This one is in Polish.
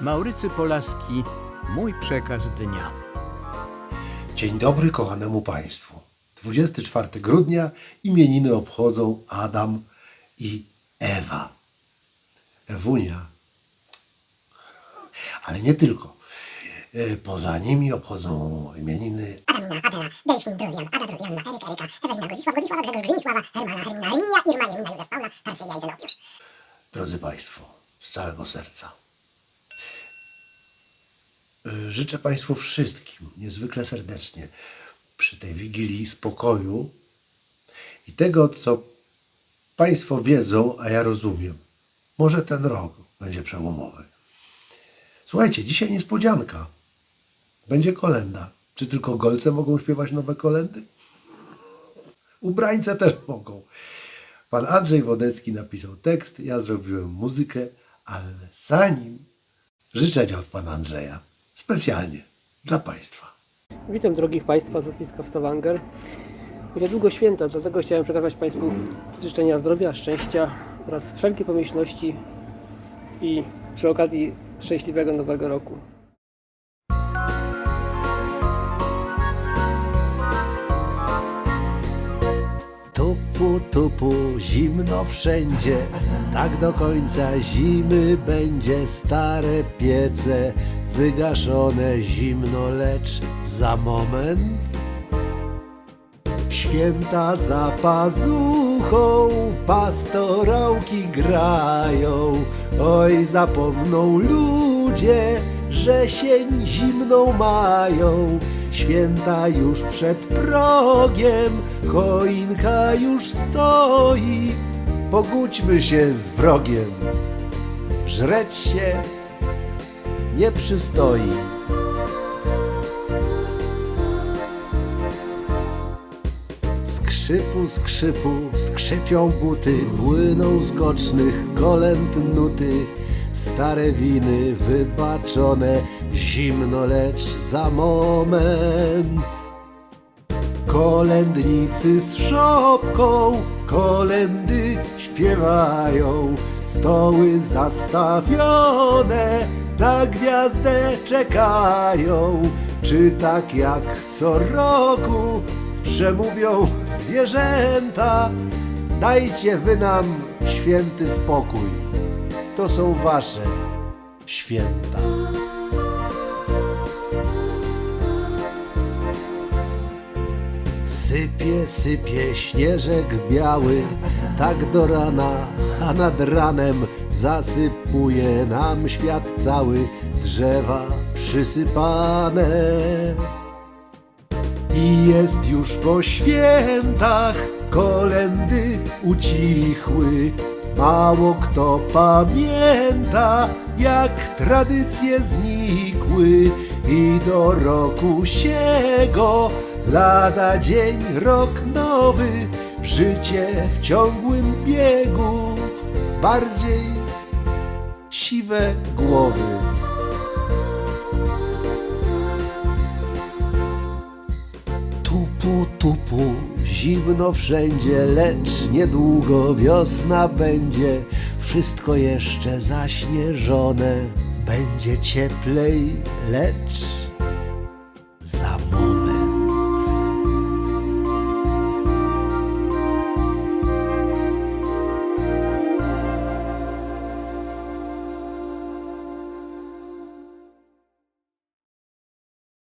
Maurycy Polaski, mój przekaz dnia. Dzień dobry kochanemu Państwu. 24 grudnia imieniny obchodzą Adam i Ewa. Ewunia. Ale nie tylko. E, Poza nimi obchodzą imieniny Adamina, Adela, Delfin, Drozjan, Ada, Drozjanna, Eryka, Eryka, Ewelina, Godzisław, Godzisława, Grzegorz, Grzymisława, Hermana, Hermina, Herminia, Irma, Józef, Paula, Parsylia i Zenobiusz. Drodzy Państwo, z całego serca. Y, Życzę Państwu wszystkim niezwykle serdecznie przy tej wigilii spokoju i tego, co Państwo wiedzą, a ja rozumiem. Może ten rok będzie przełomowy. Słuchajcie, dzisiaj niespodzianka. Będzie kolenda. Czy tylko golce mogą śpiewać nowe kolendy? Ubrańce też mogą. Pan Andrzej Wodecki napisał tekst, ja zrobiłem muzykę, ale zanim życzenia od pana Andrzeja, specjalnie dla Państwa. Witam drogich Państwa z lotniska w Stavanger. Niedługo święta, dlatego chciałem przekazać Państwu życzenia zdrowia, szczęścia oraz wszelkie pomyślności i przy okazji szczęśliwego nowego roku. Tupu, tupu, zimno wszędzie, tak do końca zimy będzie stare piece, wygaszone zimno, lecz za moment Święta za pazuchą, pastorałki grają. Oj, zapomną ludzie, że sień zimną mają. Święta już przed progiem, choinka już stoi. Pogódźmy się z wrogiem, żreć się nie przystoi. Skrzypu, skrzypu, skrzypią buty, płyną z gocznych kolęd nuty. Stare winy wybaczone, zimno lecz za moment. Kolędnicy z szopką kolendy śpiewają, stoły zastawione na gwiazdę czekają. Czy tak jak co roku przemówią zwierzęta? Dajcie wy nam święty spokój, to są wasze święta. Sypie, sypie śnieżek biały, tak do rana, a nad ranem zasypuje nam świat cały, drzewa przysypane. I jest już po świętach, kolendy ucichły. Mało kto pamięta, jak tradycje znikły. I do roku siego, lada dzień, rok nowy, życie w ciągłym biegu, bardziej siwe głowy. Tupu, tupu, zimno wszędzie, lecz niedługo wiosna będzie. Wszystko jeszcze zaśnieżone, będzie cieplej, lecz